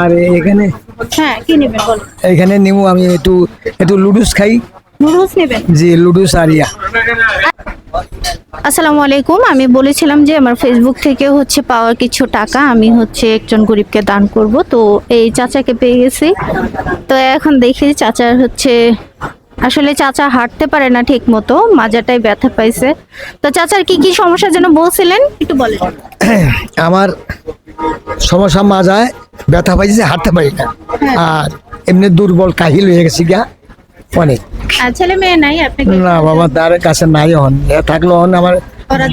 আর এখানে হ্যাঁ কি নেবেন এখানে নিমু আমি একটু একটু লুডুস খাই। নুডলস নেবেন? জি লুডুস আর ইয়া। আসসালামু আলাইকুম। আমি বলেছিলাম যে আমার ফেসবুক থেকে হচ্ছে পাওয়ার কিছু টাকা আমি হচ্ছে একজন গরিবকে দান করব। তো এই চাচাকে পেয়ে গেছি। তো এখন দেখি চাচার হচ্ছে আসলে চাচা হাঁটতে পারে না ঠিক মতো মাজাটাই ব্যথা পাইছে। তো চাচার কি কি সমস্যা যেন বলছিলেন একটু বলেন। আমার সমস্যা মাজায় ব্যথা পাইছে হাঁটতে পারি না। আর এমনি দুর্বল কাহিল হয়ে গেছি গা অনেক। ছেলে মেয়ে নাই আপনাকে না বাবা তার কাছে নাই হন থাকল হন আমার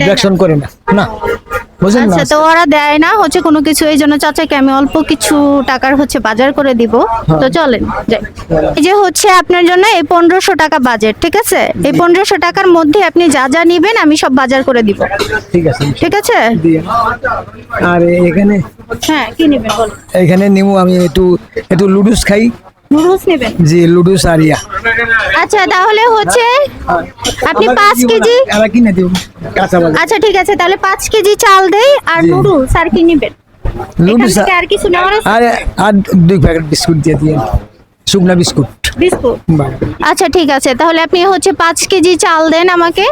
ইলেকশন করে না। না। বুঝলেন আচ্ছা তো ওরা দেয় না হচ্ছে কোনো কিছু এই জন্য চাচাকে আমি অল্প কিছু টাকার হচ্ছে বাজার করে দিব। তো চলেন যাই। এই যে হচ্ছে আপনার জন্য এই পনেরোশো টাকা বাজেট ঠিক আছে? এই পনেরোশো টাকার মধ্যে আপনি যা যা নিবেন আমি সব বাজার করে দিব। ঠিক আছে। ঠিক আছে? আর এখানে হ্যাঁ কি নেবেন বলুন? এখানে নিমু আমি একটু একটু লুডুস খাই। নুডলস নেবেন? জি আচ্ছা তাহলে হচ্ছে আপনি পাঁচ কেজি আর কিনে দিব কাঁচা আচ্ছা ঠিক আছে তাহলে পাঁচ কেজি চাল দেই আর। নুডলস আর কি নেবেন? আর কিছু নেওয়ার আছে? আর আর দুই প্যাকেট বিস্কুট দিয়ে শুকনা বিস্কুট। বিস্কুট? আচ্ছা ঠিক আছে তাহলে আপনি হচ্ছে পাঁচ কেজি চাল দেন আমাকে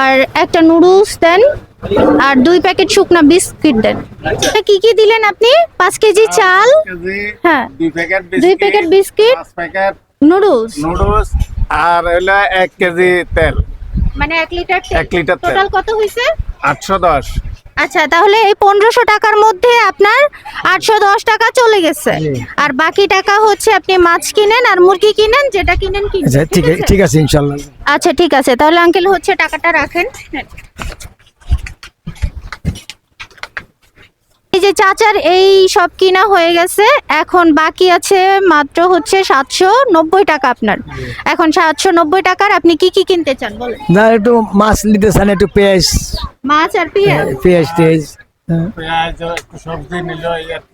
আর একটা নুডলস দেন। আর দুই প্যাকেট শুকনা বিস্কিট দেন। এটা কি কি দিলেন আপনি? পাঁচ কেজি চাল। হ্যাঁ। দুই প্যাকেট দুই প্যাকেট বিস্কিট নুডলস। নুডলস আর হলো এক কেজি তেল। মানে এক লিটার এক লিটার টোটাল কত হয়েছে আটশো দশ। আচ্ছা তাহলে এই পনেরোশো টাকার মধ্যে আপনার আটশো দশ টাকা চলে গেছে। আর বাকি টাকা হচ্ছে আপনি মাছ কিনেন আর মুরগি কিনেন যেটা কিনেন কিনেন আচ্ছা ঠিক আছে ঠিক আছে ইনশাল্লাহ। আচ্ছা ঠিক আছে। তাহলে আঙ্কেল হচ্ছে টাকাটা রাখেন নেন। এই যে চাচার এই সব কিনা হয়ে গেছে এখন বাকি আছে মাত্র হচ্ছে সাতশো নব্বই টাকা আপনার এখন সাতশো নব্বই টাকার আপনি কি কি কিনতে চান বলেন না একটু মাছ নিতে চান একটু পেঁয়াজ মাছ আর পেঁয়াজ পেঁয়াজ টেয়াজ হ্যাঁ। পেঁয়াজ সবজি নিল কি।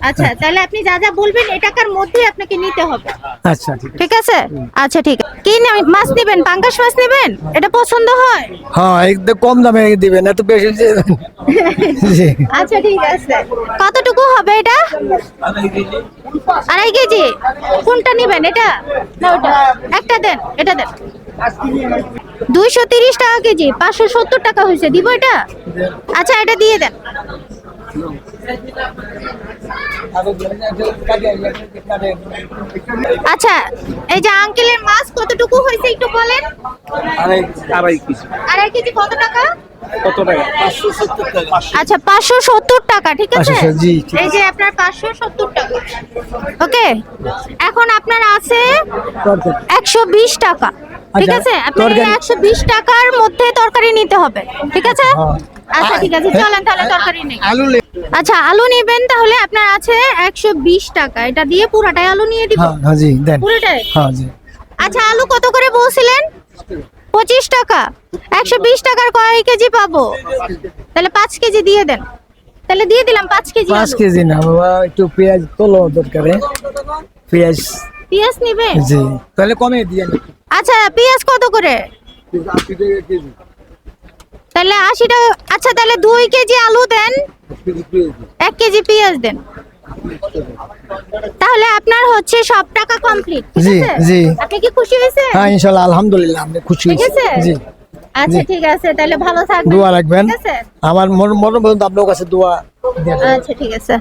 আচ্ছা তাহলে আপনি যা যা বলবেন এই টাকার মধ্যেই আপনাকে নিতে হবে। আচ্ছা ঠিক আছে। ঠিক আছে? আচ্ছা ঠিক আছে। কি নে- মাছ নেবেন? পাঙ্গাস মাছ নেবেন? এটা পছন্দ হয়? হ্যাঁ একদম কম দামে দিবেন এত বেশি যে- জি। আচ্ছা ঠিক আছে। কতটুকু হবে এটা? আড়াই কেজি। কোনটা নেবেন এটা? না ওটা। একটা দেন এটা দেন। দুইশো তিরিশ টাকা কেজি পাঁচশো সত্তর টাকা হয়েছে। দিব এটা? আচ্ছা এটা দিয়ে দেন। আচ্ছা এই যে আঙ্কেলের মাছ কতটুকু হয়েছে একটু বলেন? আড়াই আড়াই কেজি। আড়াই কেজি কত টাকা? কত টাকা? পাঁচশো সত্তর টাকা। আচ্ছা পাঁচশো সত্তর টাকা ঠিক আছে? 570, জি, ঠিক এই যে আপনার পাঁচশো সত্তর টাকা। ওকে? এখন আপনার আছে একশো বিশ টাকা ঠিক আচ্ছা, আছে? আপনার একশো বিশ টাকার মধ্যে তরকারি নিতে হবে ঠিক আছে? হ্যাঁ। আচ্ছা ঠিক আছে চলেন তাহলে তরকারি নেই। আলু আচ্ছা আলু নেবেন তাহলে আপনার আছে একশো বিশ টাকা। এটা দিয়ে পুরাটাই আলু নিয়ে দিব? হ্যাঁ হ্যাঁ জি দেন। পুরোটাই? হ্যাঁ জি। আচ্ছা আলু কত করে বলছিলেন? পঁচিশ টাকা। একশো বিশ টাকার কয় কেজি পাবো? তাহলে পাঁচ কেজি দিয়ে দেন। তাহলে দিয়ে দিলাম পাঁচ কেজি পাঁচ কেজি না বাবা একটু পেঁয়াজ তোলো দরকারে। পেঁয়াজ। পেঁয়াজ নেবেন? জি তাহলে কমে দিয়ে আচ্ছা পেঁয়াজ কত করে? তাহলে আশি টাকা আচ্ছা তাহলে দুই কেজি আলু দেন। এক কেজি পেঁয়াজ দেন। তাহলে আপনার হচ্ছে সব টাকা কমপ্লিট জি, জি। আপনি কি খুশি হয়েছে হ্যাঁ ইনশাআল্লাহ আলহামদুলিল্লাহ আমি খুশি হয়েছি। জি আচ্ছা ঠিক আছে তাহলে ভালো থাকবেন। দোয়া রাখবেন। ঠিক আছে? আমার মন মন আপনার কাছে দোয়া আচ্ছা ঠিক আছে।